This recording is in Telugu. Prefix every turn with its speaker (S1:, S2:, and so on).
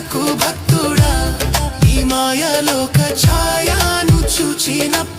S1: భక్తుడా ఈ మాయలోక ఛాయాను చూచినప్పుడు